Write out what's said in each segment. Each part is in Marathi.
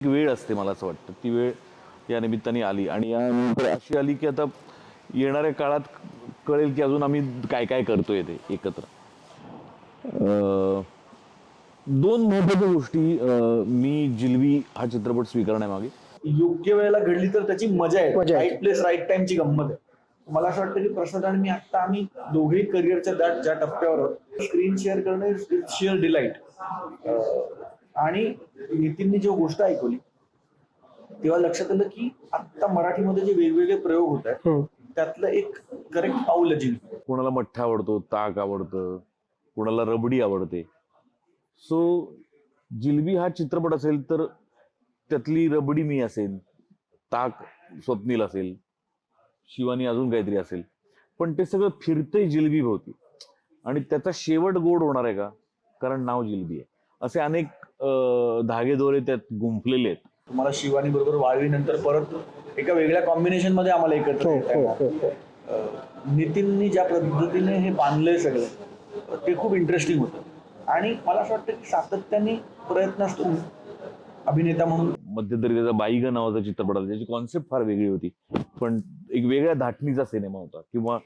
एक वेळ असते मला असं वाटतं. ती वेळ या निमित्ताने आली. आणि यानंतर अशी आली की आता येणाऱ्या काळात कळेल की अजून आम्ही काय काय करतोय ते एकत्र. अं, दोन महत्त्वाच्या गोष्टी मी जिलबी हा चित्रपट स्वीकारण्यामागे योग्य वेळेला घडली तर त्याची मजा आहे. राईट प्लेस राईट टाइमची गंमत आहे. मला असं वाटतं की प्रसाद आणि मी आता आम्ही दोघेही करिअरच्या त्या ज्या टप्प्यावर स्क्रीन शेअर करणं शेअर डिलाईट आणि नितीनने जेव्हा गोष्ट ऐकवली तेव्हा लक्षात आलं की आता मराठीमध्ये जे वेगवेगळे प्रयोग होत आहेत हम्म. त्यातलं एक करेक्ट पाऊल जिंकलं. कोणाला मठ्ठा आवडतो ताक आवडतं कोणाला रबडी आवडते. सो जिलबी हा चित्रपट असेल तर त्यातली रबडी मी असेल ताक स्वप्नील असेल शिवानी अजून काहीतरी असेल. पण ते सगळं फिरतंय जिलबी भोवती. आणि त्याचा शेवट गोड होणार आहे का? कारण नाव जिलबी आहे. असे अनेक अं, धागेदोरे त्यात गुंफलेले आहेत. तुम्हाला शिवानी बरोबर वाळवी नंतर परत एका वेगळ्या कॉम्बिनेशनमध्ये आम्हाला एकत्र हो येता हो. हो नितीननी ज्या पद्धतीने हे बांधलंय सगळं ते खूप इंटरेस्टिंग होतं. आणि मला असं वाटतं की सातत्याने प्रयत्न असतो अभिनेता म्हणून मध्यंतरी त्याचा बाईग नावाचा चित्रपट होता त्याची कॉन्सेप्ट फार वेगळी होती. पण एक वेगळ्या धाटणीचा सिनेमा होता. किंवा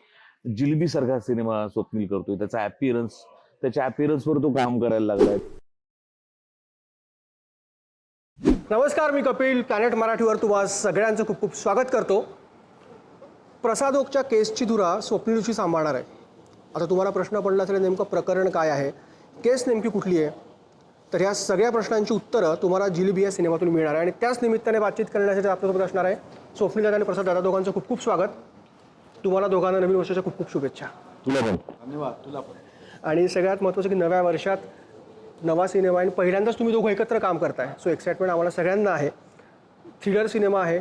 जिलबी सारखा सिनेमा स्वप्नील करतोय त्याचा अपिअरन्स त्याच्या appearance वर तो काम करायला लागलाय. नमस्कार मी कपिल. प्लॅनेट मराठीवर तुम्हा सगळ्यांचं खूप खूप स्वागत करतो. प्रसाद ओकच्या केसची धुरा स्वप्नीलची सांभाळणार आहे. आता तुम्हाला प्रश्न पडला असेल नेमकं प्रकरण काय आहे? केस नेमकी कुठली आहे? तर ह्या सगळ्या प्रश्नांची उत्तरं तुम्हाला जिलबी या सिनेमातून मिळणार आहे. आणि त्याच निमित्ताने बातचीत करण्यासाठी आपल्यासोबत असणार आहे स्वप्नील दादा आणि प्रसाद दादा. दोघांचं खूप खूप स्वागत. तुम्हाला दोघांना नवीन वर्षाच्या खूप खूप शुभेच्छा. तुला पण धन्यवाद. तुला पण. आणि सगळ्यात महत्त्वाचं की नव्या वर्षात नवा सिनेमा आहे. आणि पहिल्यांदाच तुम्ही दोघं एकत्र काम करताय. सो एक्साइटमेंट आम्हाला सगळ्यांना आहे. थ्रिलर सिनेमा आहे.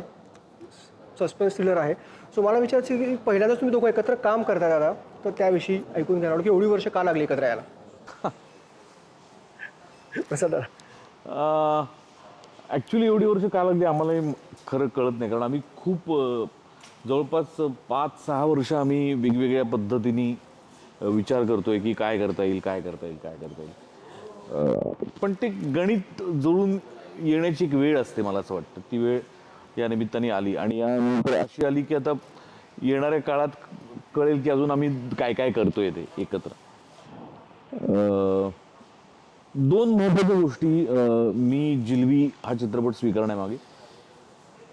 सस्पेन्स थ्रिलर आहे. सो मला विचारायचं की पहिल्यांदाच तुम्ही दोघं एकत्र काम करताय दादा. तर त्याविषयी ऐकून घ्यायला आवडेल की एवढी वर्ष का लागली एकत्र यायला? कसं दादा? ॲक्च्युली एवढी वर्ष का लागली आम्हालाही खरं कळत नाही. कारण आम्ही खूप अं, जवळपास पाच सहा वर्ष आम्ही वेगवेगळ्या पद्धतीने विचार करतोय की काय करता येईल काय करता येईल काय करता येईल. पण ते गणित जुळून येण्याची एक वेळ असते मला असं वाटतं. ती वेळ या निमित्ताने आली. आणि यानंतर अशी आली की आता येणाऱ्या काळात कळेल की अजून आम्ही काय काय करतोय ते एकत्र. अं, दोन महत्त्वाच्या गोष्टी मी जिलवी हा चित्रपट स्वीकारण्यामागे.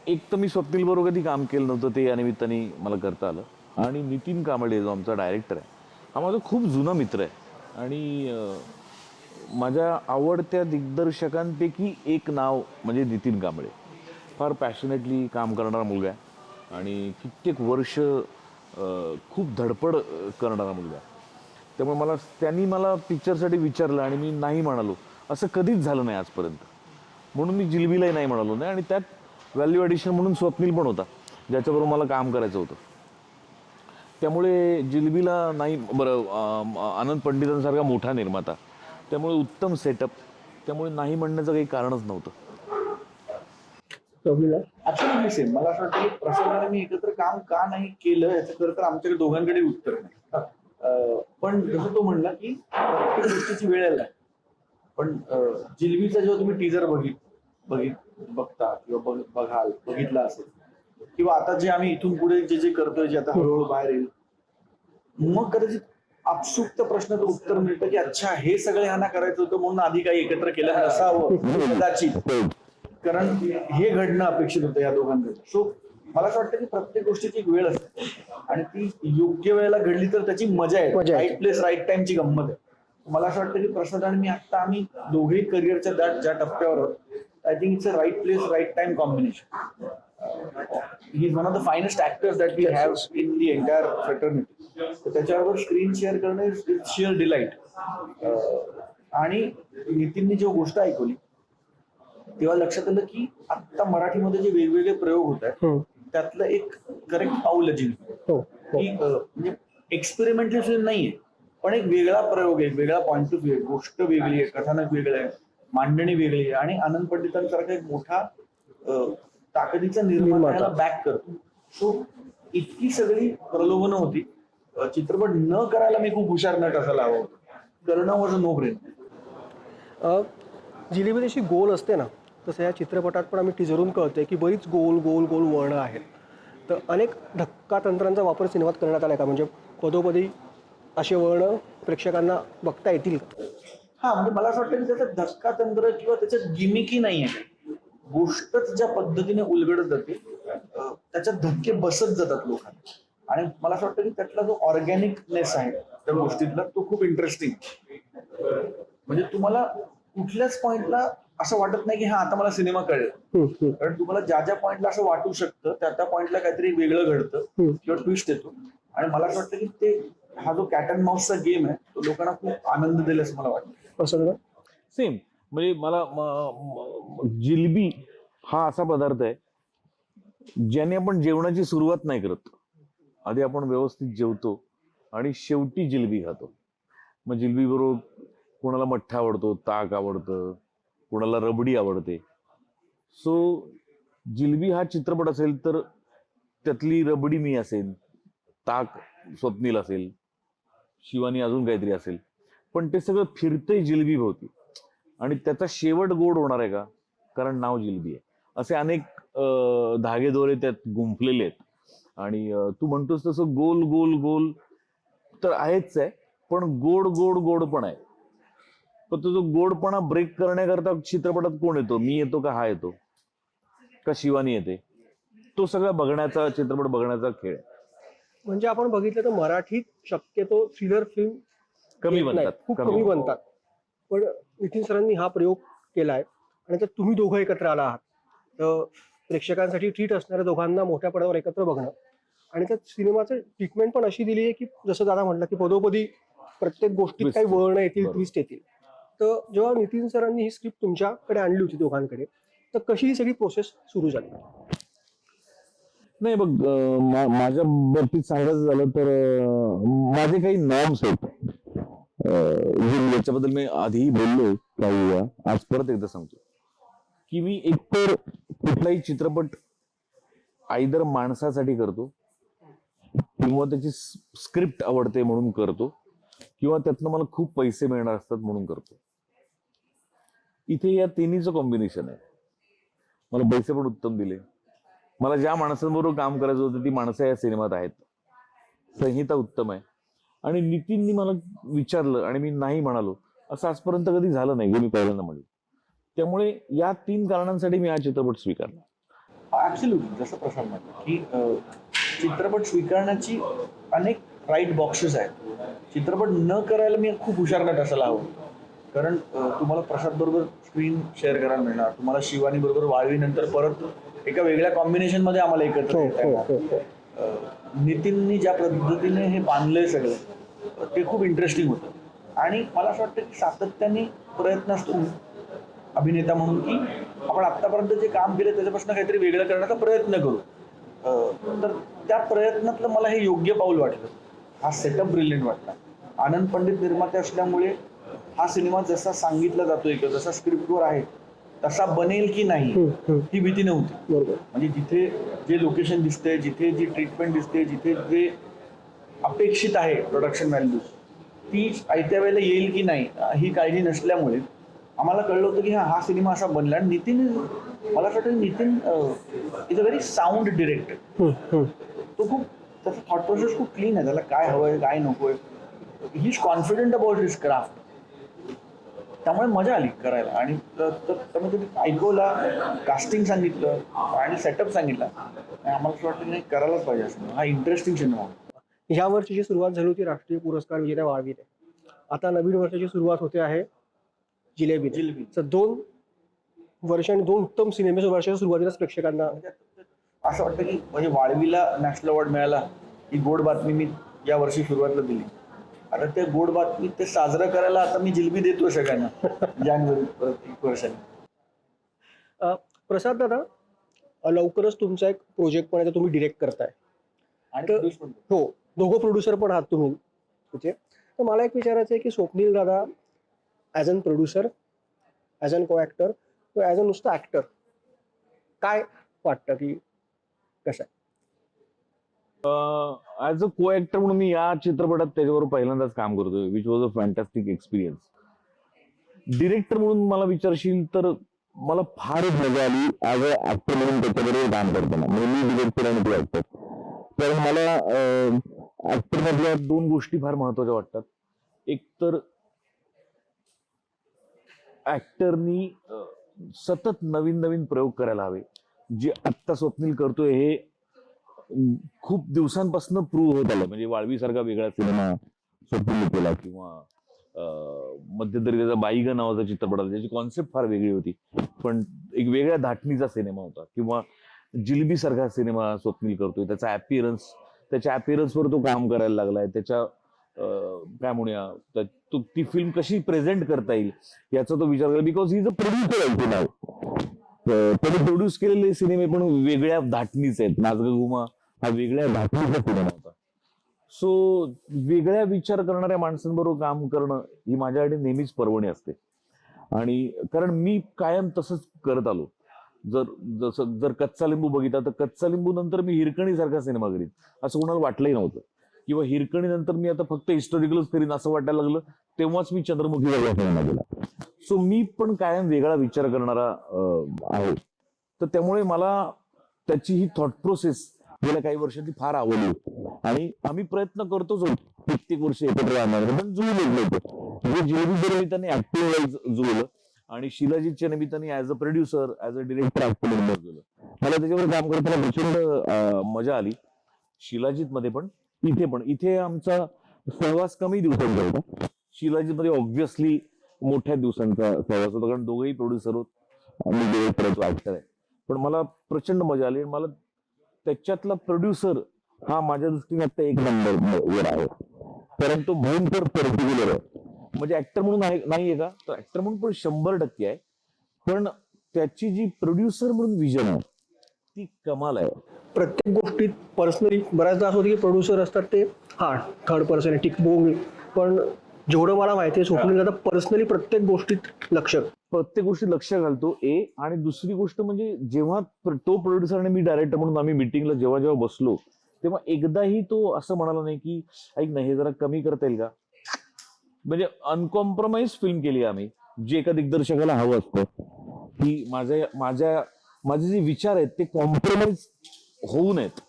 एक तर मी स्वप्नील बरोबर कधी काम केलं नव्हतं ते या निमित्ताने मला करता आलं. आणि नितीन कांबळे जो आमचा डायरेक्टर आहे हा माझा खूप जुना मित्र आहे. आणि माझ्या आवडत्या दिग्दर्शकांपैकी एक नाव म्हणजे नितीन कांबळे. फार पॅशनेटली काम करणारा मुलगा आहे आणि कित्येक वर्ष खूप धडपड करणारा मुलगा आहे. त्यामुळे मला त्यांनी मला पिक्चरसाठी विचारलं आणि मी नाही म्हणालो. असं कधीच झालं नाही आजपर्यंत. म्हणून मी जिलबीलाही नाही म्हणालो. नाही आणि त्यात व्हॅल्यू ॲडिशन म्हणून स्वप्नील पण होता ज्याच्याबरोबर मला काम करायचं होतं. त्यामुळे जिलबीला नाही बरं आनंद पंडितांसारखा मोठा निर्माता. त्यामुळे उत्तम सेटअप त्यामुळे नाही म्हणण्याचं काही कारणच नव्हतं. ऍक्च्युली सेम मला असं वाटतं की प्रसादाने मी एकत्र काम का नाही केलं याचं खरं तर आमच्याकडे दोघांकडे उत्तर नाही. पण जसं तो म्हणला की प्रत्येक गोष्टीची वेळ आला पण जिलबीचा जेव्हा तुम्ही टीजर बघित बघित बघता किंवा बघ- बघाल बघितला असेल किंवा आता जे आम्ही इथून पुढे जे जे करतोय जे आता हळूहळू बाहेर येईल मग कदाचित आपसुक्त प्रश्नाचं उत्तर मिळतं की अच्छा हे सगळं ह्यांना करायचं होतं म्हणून आधी काही एकत्र केलं नसावं कदाचित. कारण हे घडणं अपेक्षित होतं या दोघांकडे सो मला असं वाटतं की प्रत्येक गोष्टीची एक वेळ असते. आणि ती योग्य वेळेला घडली तर त्याची मजा आहे. राईट प्लेस राईट टाइमची गंमत आहे. मला असं वाटतं की प्रसाद आणि मी आता आम्ही दोघेही करिअरच्या त्या ज्या टप्प्यावर I think it's a right place right time combination he is one of the finest actors that we have in the entire fraternity तर त्याच्याबरोबर स्क्रीन शेअर करणं इज शेअर डिलाईट आणि नितीननी जेव्हा गोष्ट ऐकवली तेव्हा लक्षात आलं की आता मराठीमध्ये जे वेगवेगळे प्रयोग होत आहेत हम्म. त्यातलं एक करेक्ट पाऊल आहे जिंकलं. हो हो की म्हणजे एक्सपेरिमेंटल फिल्म नाहीये पण एक वेगळा प्रयोग आहे वेगळा पॉइंट ऑफ व्ह्यू आहे गोष्ट वेगळी आहे कथानक वेगळं आहे मांडणी वेगळी आहे आणि आनंद पंडितांसारखा एक मोठा ताकदीचा निर्माण बॅक करतो. सो इतकी सगळी प्रलोभनं होती. चित्रपट न करायला मी खूप हुशार नट असायला हवं होतं. करणं वॉज नो ब्रेन जिलेबी जशी गोल असते ना तसं या चित्रपटात पण आम्ही टीजरून कळतंय की बरीच गोल गोल गोल वळणं आहेत. तर अनेक धक्का तंत्रांचा वापर सिनेमात करण्यात आला का? म्हणजे पदोपदी असे वळणं प्रेक्षकांना बघता येतील का? हा म्हणजे मला असं वाटतं की त्याचं धक्का तंत्र किंवा त्याच्यात गिमिकी नाही आहे गोष्टच ज्या पद्धतीने उलगडत जाते त्याच्यात धक्के बसत जातात लोकांना. आणि मला असं वाटतं की त्यातला जो ऑर्गॅनिकनेस आहे त्या गोष्टीतला तो खूप इंटरेस्टिंग म्हणजे तुम्हाला कुठल्याच पॉइंटला असं वाटत नाही की हा आता मला सिनेमा कळेल. कारण तुम्हाला ज्या ज्या पॉइंटला असं वाटू शकतं त्या त्या पॉइंटला काहीतरी वेगळं घडतं. किंवा ट्विस्ट येतो. आणि मला असं वाटतं की ते हा जो कॅट अँड माऊसचा गेम आहे तो लोकांना खूप आनंद देईल असं मला वाटतं. सेम म्हणजे मला म- जिलबी हा असा पदार्थ आहे ज्याने आपण जेवणाची सुरुवात नाही करत. आधी आपण व्यवस्थित जेवतो आणि शेवटी जिलबी खातो. मग जिलबी बरोबर कोणाला मठ्ठा आवडतो ताक आवडतं कोणाला रबडी आवडते. सो जिलबी हा चित्रपट असेल तर त्यातली रबडी मी असेल ताक स्वप्नील असेल शिवानी अजून काहीतरी असेल. पण ते सगळं फिरतंय जिलबी भोवती. आणि त्याचा शेवट गोड होणार आहे का? कारण नाव जिलबी आहे. असे अनेक धागेदोरे त्यात गुंफलेले आहेत. आणि तू म्हणतोस तसं गोल गोल गोल तर आहेच आहे पण गोड गोड गोड पण आहे. पण तो जो गोडपणा ब्रेक करण्याकरता चित्रपटात कोण येतो? मी येतो का हा येतो? का शिवानी येते? तो सगळा बघण्याचा चित्रपट बघण्याचा खेळ. म्हणजे आपण बघितलं तर मराठीत शक्यतो थ्रिलर फिल्म कमी. बनतात खूप कमी बनतात. पण नितीन सरांनी हा प्रयोग केलाय. आणि त्यात तुम्ही दोघं एकत्र आला आहात. तर प्रेक्षकांसाठी ट्रीट असणाऱ्या दोघांना मोठ्या पडावर एकत्र बघणं. आणि त्यात सिनेमाचं ट्रीटमेंट पण अशी दिली आहे की जसं दादा म्हटलं की पदोपदी प्रत्येक गोष्टीत. काही वळणं येतील. ट्विस्ट येतील. तर जेव्हा नितीन सरांनी ही स्क्रिप्ट तुमच्याकडे आणली होती दोघांकडे तर कशी ही सगळी प्रोसेस सुरू झाली? नाही बघ माझ्या बाबतीत सांगायचं झालं तर माझे काही नॉर्म्स आहेत जे याच्याबद्दल मी आधीही बोललो काही आज परत एकदा सांगतो. की मी एकतर कुठलाही चित्रपट आईदर माणसासाठी करतो किंवा त्याची स्क्रिप्ट आवडते म्हणून करतो किंवा त्यातनं मला खूप पैसे मिळणार असतात म्हणून करतो. इथे या तिन्हीचं कॉम्बिनेशन आहे. मला पैसे पण उत्तम दिले. मला ज्या माणसांबरोबर काम करायचं होतं ती माणसं या सिनेमात आहेत. संहिता उत्तम आहे. आणि नितीननी मला विचारलं आणि मी नाही म्हणालो. असं आजपर्यंत कधी झालं नाही हे मी पहिल्यांदा म्हणलं. त्यामुळे या तीन कारणांसाठी मी हा चित्रपट स्वीकारला. ऍब्सोल्युटली जसं प्रसाद म्हणतो की चित्रपट स्वीकारण्याची अनेक राईट बॉक्सेस आहेत. चित्रपट न करायला मी खूप हुशार नट असायला हवं कारण तुम्हाला प्रसाद बरोबर स्क्रीन शेअर करायला मिळणार. तुम्हाला शिवानी बरोबर वाळवीनंतर परत एका वेगळ्या कॉम्बिनेशनमध्ये आम्हाला एकत्र नितीननी ज्या पद्धतीने हे बांधलंय सगळं ते खूप इंटरेस्टिंग होतं. आणि मला असं वाटतं की सातत्याने प्रयत्न असतो अभिनेता म्हणून की आपण आत्तापर्यंत जे काम केलं त्याच्यापासून काहीतरी वेगळं करण्याचा प्रयत्न करू. तर त्या प्रयत्नातलं मला हे योग्य पाऊल वाटलं. हा सेटअप ब्रिलियंट वाटला. आनंद पंडित निर्माते असल्यामुळे हा सिनेमा जसा सांगितला जातोय किंवा जसा स्क्रिप्टवर आहे तसा बनेल की नाही. ही भीती नव्हती. बरोबर. म्हणजे जिथे जे लोकेशन दिसते जिथे जी ट्रीटमेंट दिसते जिथे जे अपेक्षित आहे प्रोडक्शन व्हॅल्यू ती आयत्या वेळेला येईल की नाही ही काळजी नसल्यामुळे आम्हाला कळलं होतं की हा हा सिनेमा असा बनला. आणि नितीन मला असं वाटतं Nitin is a very sound director. तो खूप त्याचा थॉट प्रोसेस खूप क्लीन आहे. त्याला काय हवंय काय नकोय. He is confident about his craft त्यामुळे मजा आली करायला. आणि त्यामुळे ऐकवला कास्टिंग सांगितलं आणि सेटअप सांगितला. आणि आम्हाला असं वाटतं नाही करायलाच पाहिजे असं. हा इंटरेस्टिंग सिनेमा. ह्या वर्षीची सुरुवात झाली होती राष्ट्रीय पुरस्कार विजेत्या वाळवीने आता नवीन वर्षाची सुरुवात होते आहे जिलेबी. जिलेबी. तर दोन वर्ष आणि दोन उत्तम सिनेमे वर्षाच्या सुरुवातीलाच प्रेक्षकांना असं वाटतं की म्हणजे वाळवीला नॅशनल अवॉर्ड मिळाला ही गोड बातमी मी या वर्षी सुरुवातीला दिली. आता ते गोड बातमी ते साजरं करायला आता मी जिलबी देतो सगळ्यांना. जानेवारी परत एक वर्षाने. प्रसाद दादा लवकरच तुमचा एक प्रोजेक्ट पण आहे तुम्ही डिरेक्ट करताय. आणि. हो दोघं प्रोड्युसर पण आहात तुम्ही त्याचे तर मला एक विचारायचं आहे की स्वप्नील दादा as an producer as an co actor किंवा ॲज अ नुसतं ॲक्टर काय वाटतं की कसं आहे? ऍज अ को ऍक्टर म्हणून मी या चित्रपटात त्याच्याबरोबर पहिल्यांदाच काम करतोय which was a fantastic experience director म्हणून मला विचारशील तर मला फारच मजा आली. ऍज अ ऍक्टर म्हणून त्याच्याबरोबर काम करताना. म्हणजे मी डिरेक्टर आणि तो ऍक्टर तर मला ऍक्टर मधल्या दोन गोष्टी फार महत्त्वाच्या वाटतात. एक तर ऍक्टरनी सतत नवीन नवीन प्रयोग करायला हवे. जे आत्ता स्वप्नील करतोय हे खूप दिवसांपासून प्रूव्ह होत आलं. म्हणजे वाळवीसारखा वेगळा सिनेमा स्वप्नील केला किंवा अं, मध्यंतरी बाईगा नावाचा चित्रपट आला त्याची कॉन्सेप्ट फार वेगळी होती. पण एक वेगळ्या धाटणीचा सिनेमा होता. किंवा जिलबी सारखा सिनेमा स्वप्नील करतोय. त्याचा अपिअरन्स त्याच्या अपिअरन्सवर तो काम करायला लागलाय. त्याच्या काय म्हणूया तो ती फिल्म कशी प्रेझेंट करता येईल याचा तो विचार केला. बिकॉज ही प्रोड्युसर आहे नाव त्याने प्रोड्यूस केलेले सिनेमे पण वेगळ्या धाटणीचे आहेत. नाजगुमा हा वेगळ्या धातूचा सिनेमा होता. सो वेगळ्या विचार करणाऱ्या माणसांबरोबर काम करणं ही माझ्यासाठी नेहमीच पर्वणी असते. आणि कारण मी कायम तसंच करत आलो. जर जसं जर कच्चा लिंबू बघितला तर कच्चा लिंबू नंतर मी हिरकणीसारखा सिनेमा करीन. असं कोणाला वाटलंही नव्हतं. किंवा हिरकणी नंतर मी आता फक्त हिस्टॉरिकलच करीन असं वाटायला लागलं तेव्हाच मी चंद्रमुखी वेगळा सिनेमा केला सो मी पण कायम वेगळा विचार करणारा आहे. तर त्यामुळे मला त्याची ही थॉट प्रोसेस गेल्या काही वर्षांची फार आवडली आणि आम्ही प्रयत्न करतोच होतो. प्रत्येक वर्षी एकत्र राहणार पण जुळलं नव्हतं. म्हणजे जिलेबीच्या निमित्ताने ऍक्टिव्ह जुळलं. आणि शिलाजीतच्या निमित्ताने as a producer as a director active जुळलं. मला त्याच्यावर काम करताना प्रचंड मजा आली. शिलाजीत मध्ये पण इथे पण. इथे आमचा सहवास कमी दिवसांचा होता. शिलाजीत मध्ये ऑब्व्हियसली मोठ्या दिवसांचा सहवास होता. कारण दोघेही प्रोड्युसर होत. आणि डिरेक्टर ऍक्टर आहे पण मला प्रचंड मजा आली. आणि मला त्याच्यातला प्रोड्युसर हा माझ्या दृष्टीने आता एक नंबर वर आहे. कारण तो भयंकर पर्टिक्युलर आहे म्हणजे ऍक्टर म्हणून आहे नाहीये का? तर ऍक्टर म्हणून पण शंभर टक्के आहे. पण त्याची जी प्रोड्युसर म्हणून विजन आहे ती कमाल आहे. प्रत्येक गोष्टीत पर्सनली बऱ्याचदा असं होतं की प्रोड्युसर असतात ते हा थर्ड पर्सन आहे टिक बोंग पण जेवढं मला माहिती आहे स्वप्नील दादा पर्सनली प्रत्येक गोष्टीत लक्ष. प्रत्येक गोष्टी लक्ष घालतो ए आणि दुसरी गोष्ट म्हणजे जेव्हा तो प्रोड्युसर आणि मी डायरेक्टर म्हणून आम्ही मिटिंगला जेव्हा जेव्हा बसलो तेव्हा एकदाही तो असं म्हणाला नाही की ऐक ना हे जरा कमी करता येईल का? म्हणजे अनकॉम्प्रोमाइज फिल्म केली आम्ही जे एका दिग्दर्शकाला हवं असतं. की माझ्या माझ्या माझे जे विचार आहेत ते कॉम्प्रोमाइज होऊ नयेत.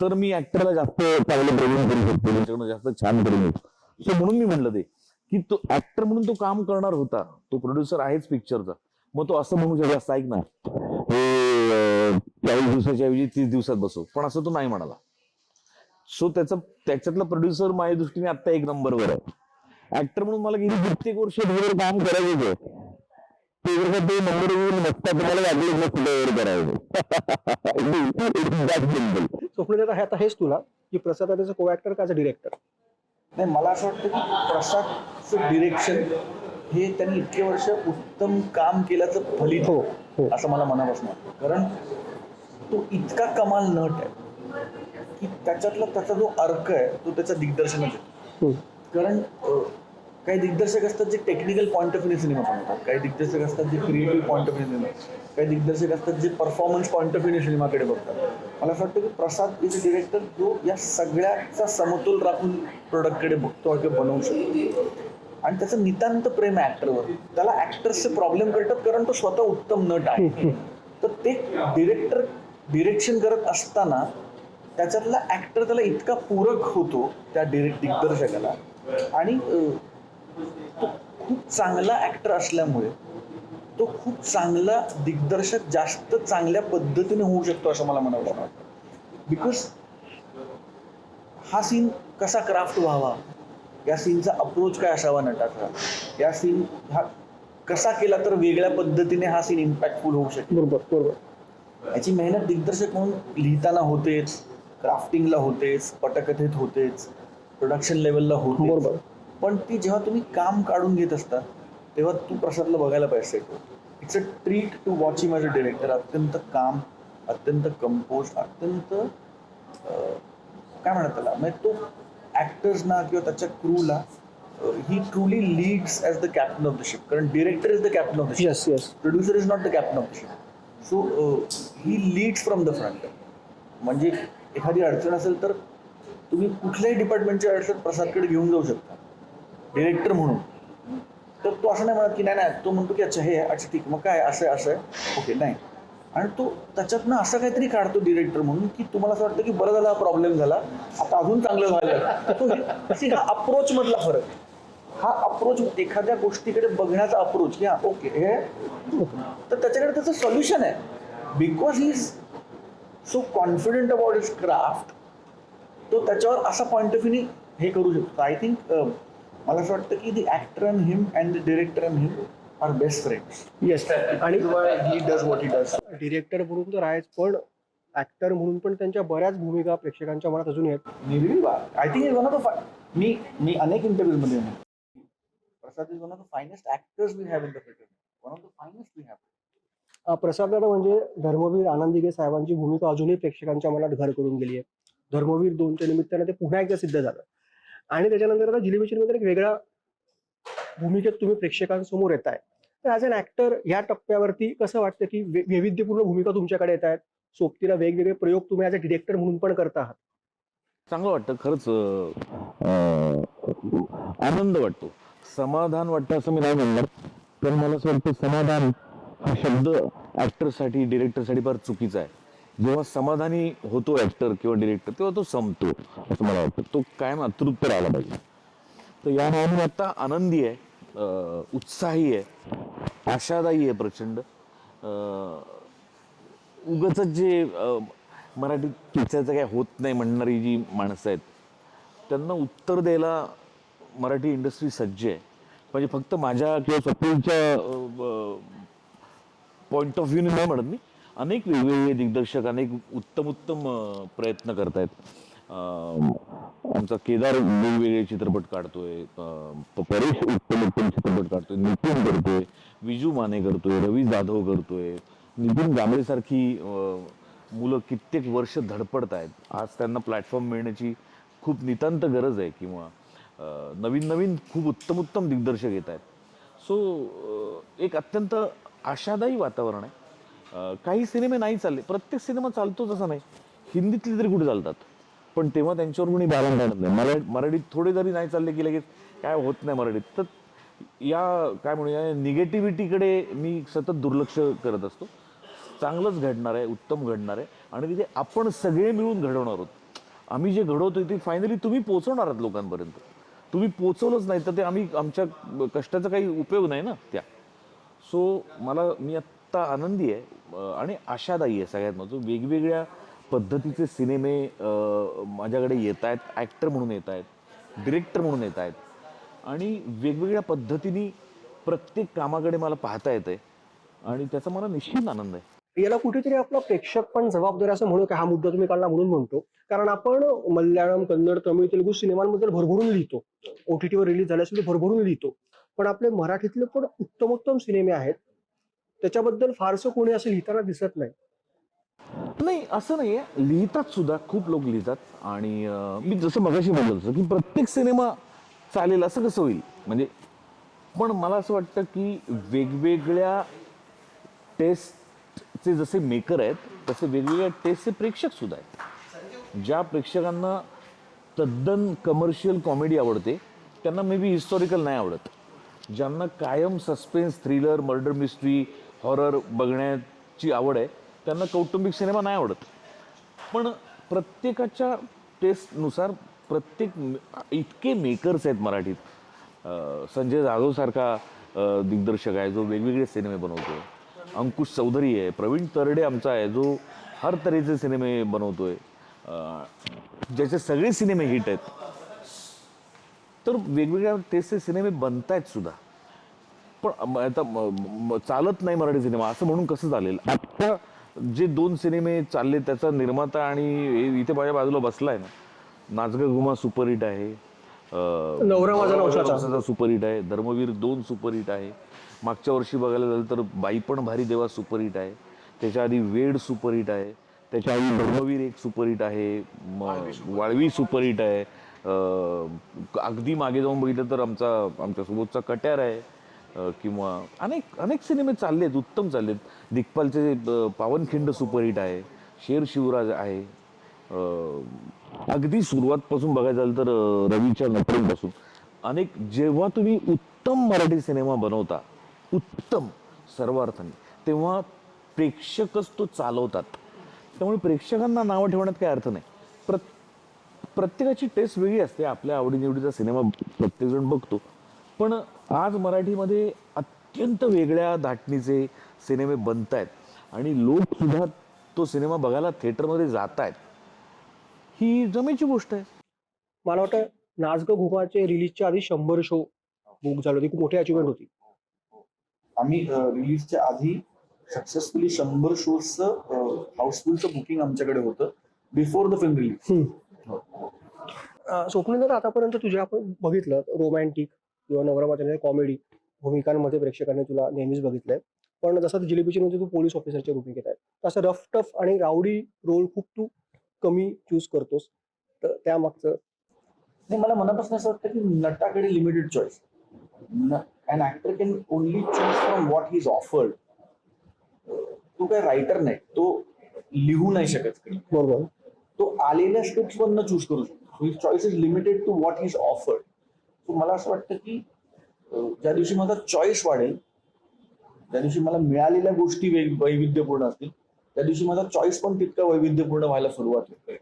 तर मी ऍक्टरला जास्त चांगलं करू शकतो त्याच्याकडनं जास्त छान करू शकतो सो म्हणून मी म्हणलं ते. की तो ऍक्टर म्हणून तो काम करणार होता. तो प्रोड्युसर आहेच पिक्चरचा मग तो असं म्हणू शकला असता ऐक ना. हे चाळीस दिवसाच्या ऐवजी तीस दिवसात बसव. पण असं तो नाही म्हणाला. सो त्याचा त्याच्यातला प्रोड्युसर माझ्या दृष्टीने आता एक नंबरवर आहे. ऍक्टर म्हणून मला गेली प्रत्येक वर्ष ढोर काम करायचं ते नंबर येऊन नसता तुम्हाला करायचं. आता हेच तुला की प्रसाद को ऍक्टर का डिरेक्टर नाही मला असं वाटतं की प्रसादचं डिरेक्शन हे त्यांनी इतके वर्ष उत्तम काम केल्याचं फलित हो हो. असं मला मनापासून वाटतं. कारण तो इतका कमाल नट आहे की त्याच्यातला त्याचा जो अर्क आहे तो त्याचा दिग्दर्शनच आहे हम्म. कारण काही दिग्दर्शक असतात जे technical point of view cinema बनवतात. काही दिग्दर्शक असतात जे creative point of view cinema काही दिग्दर्शक असतात जे परफॉर्मन्स पॉईंट ऑफ व्ह्यू सिनेमाकडे बघतात. मला असं वाटतं की प्रसाद इज अ डिरेक्टर जो या सगळ्याचा समतोल राखून प्रोडक्टकडे बघतो किंवा बनवू शकतो. आणि त्याचं नितांत प्रेम आहे ऍक्टरवर त्याला ऍक्टर्सचे प्रॉब्लेम कळतात कारण तो स्वतः उत्तम नट आहे. तर ते डिरेक्टर डिरेक्शन करत असताना त्याच्यातला ऍक्टर त्याला इतका पूरक होतो त्या डिरेक्ट दिग्दर्शकाला. आणि तो खूप चांगला ऍक्टर असल्यामुळे तो खूप चांगला दिग्दर्शक जास्त चांगल्या पद्धतीने होऊ शकतो असं मला म्हणावं वाटतं बिकॉज हा सीन कसा क्राफ्ट व्हावा? या सीनचा अप्रोच काय असावा नटाचा? या सीन हा कसा केला तर वेगळ्या पद्धतीने हा सीन इम्पॅक्टफुल होऊ शकेल? बरोबर बरोबर. याची मेहनत दिग्दर्शक म्हणून लिहिताना होतेच क्राफ्टिंगला होतेच पटकथेत होतेच प्रोडक्शन लेवलला होते बरोबर. पण ती जेव्हा तुम्ही काम काढून घेत असता तेव्हा तू प्रसादला बघायला पाहिजे. It's a treat to watch him as a director अत्यंत काम अत्यंत कंपोज अत्यंत काय म्हणतात त्याला? म्हणजे तो ॲक्टर्सना किंवा त्याच्या क्रूला he truly leads as the captain of the ship कारण director is the captain of the ship yes yes producer is not the captain of the ship so he leads from the front म्हणजे एखादी अडचण असेल तर तुम्ही कुठल्याही डिपार्टमेंटची अडचण प्रसादकडे घेऊन जाऊ शकता. डिरेक्टर म्हणून. तर तो असं नाही म्हणत की नाही नाही तो म्हणतो की अच्छा हे अच्छा ठीक मग काय असं आहे, असं. आहे ओके नाही. आणि तो त्याच्यातनं असं काहीतरी काढतो डिरेक्टर म्हणून की तुम्हाला असं वाटतं की बरं झाला प्रॉब्लेम झाला. आता अजून चांगलं झालं. तो हा अप्रोच मधला फरक आहे. हा अप्रोच एखाद्या गोष्टीकडे बघण्याचा अप्रोच की हा ओके हे तर त्याच्याकडे त्याचं सोल्युशन आहे. Because he is so confident about his craft तो त्याच्यावर असा पॉईंट ऑफ व्ह्यूनी हे करू शकतो. आय थिंक मला असं वाटतं की the actor and him and the director and him are best friends yes आणि he does what he does director म्हणून तर आहेच पण ऍक्टर म्हणून पण त्यांच्या बऱ्याच भूमिका प्रेक्षकांच्या मनात अजून आहेत. निर्वी I think is one of the मी मी अनेक इंटरव्ह्यूमध्ये म्हणतो Prasad is one of the finest actors we have in the film one of the finest we have Prasad दादा म्हणजे धर्मवीर आनंद दिघे साहेबांची भूमिका अजूनही प्रेक्षकांच्या मनात घर करून गेली आहे. धर्मवीर दोनच्या निमित्ताने ते पुन्हा एकदा सिद्ध झालं. आणि त्याच्यानंतर आता जिलेबिचीमध्ये एक वेगळ्या भूमिकेत तुम्ही प्रेक्षकांसमोर येत आहे तर ॲज अन ऍक्टर या टप्प्यावरती कसं वाटतं की वैविध्यपूर्ण भूमिका तुमच्याकडे येत आहेत? सोबतीला वेगवेगळे प्रयोग तुम्ही ॲज अ डिरेक्टर म्हणून पण करता आहात. चांगलं वाटतं खरंच आनंद वाटतो. समाधान वाटतं असं मी नाही म्हणणार. पण मला असं वाटतं समाधान हा शब्द ऍक्टरसाठी डिरेक्टरसाठी फार चुकीचा आहे. जेव्हा समाधानी होतो ऍक्टर किंवा डिरेक्टर तेव्हा तो संपतो असं मला वाटतं. तो कायम अतृप्त राहिला पाहिजे. तर या नावाने आता आनंदी आहे उत्साही आहे आशादायी आहे प्रचंड. उगच जे मराठीत पिक्चरचं काय होत नाही म्हणणारी जी माणसं आहेत त्यांना उत्तर द्यायला मराठी इंडस्ट्री सज्ज आहे. म्हणजे फक्त माझ्या किंवा स्वप्नीलच्या पॉईंट ऑफ व्ह्यूने नाही म्हणत मी. अनेक वेगवेगळे दिग्दर्शक अनेक उत्तम उत्तम प्रयत्न करतायत. आहेत आमचा केदार वेगवेगळे चित्रपट काढतोय परेश उत्तम उत्तम चित्रपट काढतोय नितीन करतोय विजू माने करतोय रवी जाधव करतोय नितीन गांबळे मुलं कित्येक वर्ष धडपडत आहेत आज त्यांना प्लॅटफॉर्म मिळण्याची खूप नितांत गरज आहे किंवा नवीन नवीन खूप उत्तम उत्तम दिग्दर्शक येत आहेत सो एक अत्यंत आशादायी वातावरण आहे. काही सिनेमे नाही चालले. प्रत्येक सिनेमा चालतोच असं नाही. हिंदीतले तरी कुठे चालतात? पण तेव्हा त्यांच्यावर कोणी बॅलन्स काढत नाही. मरा मराठीत थोडे जरी नाही चालले की लगेच काय होत नाही मराठीत. तर या काय म्हणूया निगेटिव्हिटीकडे मी सतत दुर्लक्ष करत असतो. चांगलंच घडणार आहे उत्तम घडणार आहे. आणि तिथे आपण सगळे मिळून घडवणार आहोत. आम्ही जे घडवतो ते फायनली तुम्ही पोचवणार आहात लोकांपर्यंत. तुम्ही पोचवलंच नाही तर ते आम्ही आमच्या कष्टाचा काही उपयोग नाही ना त्या. सो मला मी आत्ता आनंदी आहे. आणि आशादायी आहे सगळ्यात महत्त्व वेगवेगळ्या पद्धतीचे सिनेमे माझ्याकडे येत आहेत ॲक्टर म्हणून येत आहेत डिरेक्टर म्हणून येत आहेत. आणि वेगवेगळ्या पद्धतीने प्रत्येक कामाकडे मला पाहता येते आणि त्याचा मला निश्चित आनंद आहे. याला कुठेतरी आपला प्रेक्षक पण जबाबदार असं म्हणू की हा मुद्दा तुम्ही काढला म्हणून म्हणतो. कारण आपण मल्याळम कन्नड तमिळ तेलुगू सिनेमांबद्दल भरभरून लिहितो. ओटीटीवर रिलीज झाल्यास भरभरून लिहितो. पण आपले मराठीतले पण उत्तमोत्तम सिनेमे आहेत. त्याच्याबद्दल फारसं कोणी असं लिहिताना दिसत नाही. नाही असं नाहीये. लिहितात सुद्धा खूप लोक लिहितात. आणि मी जसं मगाशी म्हणलं होतो की प्रत्येक सिनेमा चालेल असं कसं होईल? म्हणजे पण मला असं वाटतं की वेगवेगळ्या टेस्टचे जसे मेकर आहेत तसे वेगवेगळ्या टेस्टचे प्रेक्षक सुद्धा आहेत. ज्या प्रेक्षकांना तद्दन कमर्शियल कॉमेडी आवडते त्यांना मे बी हिस्टॉरिकल नाही आवडत. ज्यांना कायम suspense thriller murder mystery horror बघण्याची आवड आहे. त्यांना कौटुंबिक सिनेमा नाही आवडत. पण प्रत्येकाच्या टेस्टनुसार प्रत्येक इतके मेकर्स आहेत मराठीत. संजय जाधवसारखा दिग्दर्शक आहे जो वेगवेगळे सिनेमे बनवतो. अंकुश चौधरी आहे प्रवीण तरडे आमचा आहे जो हर तऱ्हेचे सिनेमे बनवतोय. ज्याचे सगळे सिनेमे हिट आहेत. तर वेगवेगळ्या टेस्टचे सिनेमे बनतायत सुद्धा. पण म- आता चालत नाही मराठी सिनेमा असं म्हणून कसं चालेल? आत्ता जे दोन सिनेमे चालले त्याचा निर्माता आणि इथे माझ्या बाजूला बसलाय ना नाचगा घुमा सुपरहिट आहे नवरा माझा सुपरहिट आहे धर्मवीर दोन सुपरहिट आहे. मागच्या वर्षी बघायला झालं तर बाई पण भारी देवा सुपरहिट आहे. त्याच्या आधी वेड सुपरहिट आहे. त्याच्या आधी धर्मवीर एक सुपरहिट आहे. वाळवी सुपरहिट. आहे. अगदी मागे जाऊन बघितलं तर आमचा आमच्या सोबतचा कट्यार आहे. किंवा अनेक अनेक सिनेमे चालले आहेत उत्तम चाललेत दिग्पालचे पावनखिंड सुपरहिट आहे शेर शिवराज आहे अगदी सुरुवातपासून बघायचं झालं तर रवीच्या नटरेपासून अनेक जेव्हा तुम्ही उत्तम मराठी सिनेमा बनवता उत्तम सर्वार्थाने तेव्हा प्रेक्षकच तो चालवतात. त्यामुळे प्रेक्षकांना नावं ठेवण्यात काही अर्थ नाही. प्रत प्रत्येकाची टेस्ट वेगळी असते. आपल्या आवडीनिवडीचा सिनेमा प्रत्येकजण बघतो. पण आज मराठीमध्ये अत्यंत वेगळ्या धाटणीचे सिनेमे बनत आहेत आणि लोक सुद्धा तो सिनेमा बघायला थिएटरमध्ये जात आहेत ही जमेची गोष्ट आहे. मला वाटतं नाचग घुमाचे रिलीजच्या आधी शंभर शो बुक झाले होते. खूप मोठी अचिव्हमेंट होती. आम्ही रिलीजच्या आधी सक्सेसफुली शंभर शोजचं हाऊसफुलचं बुकिंग आमच्याकडे होतं. Before the film release Swapnil आतापर्यंत तुझ्या आपण बघितलं रोमॅन्टिक किंवा नवरमाच्या कॉमेडी भूमिकांमध्ये प्रेक्षकांनी तुला नेहमीच बघितलंय. पण जसं तू जिलेबीची मध्ये तू पोलीस ऑफिसरच्या भूमिकेत आहे. तसं रफ टफ आणि रावडी रोल खूप तू कमी चूज करतोस. तर त्यामागचं नाही मला मनापासून असं वाटतं की नटाकडे limited choice an actor can only choose from what is offered तो काय रायटर नाही तो लिहू नाही शकत. बरोबर. तो आलेल्या स्क्रिप्ट मधनं चूज करू शकतो. Choice is limited to what is offered मला असं वाटतं की ज्या दिवशी माझा चॉईस वाढेल त्या दिवशी मला मिळालेल्या गोष्टी वैविध्यपूर्ण असतील त्या दिवशी माझा चॉईस पण तितका वैविध्यपूर्ण व्हायला सुरुवात होते.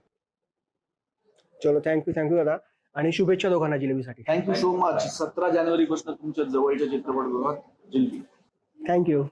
चलो थँक्यू थँक्यू दादा. आणि शुभेच्छा दोघांना जिलेबीसाठी. थँक्यू सो मच सतरा जानेवारी पासून तुमच्या जवळच्या चित्रपटगृहात जिलबी. थँक्यू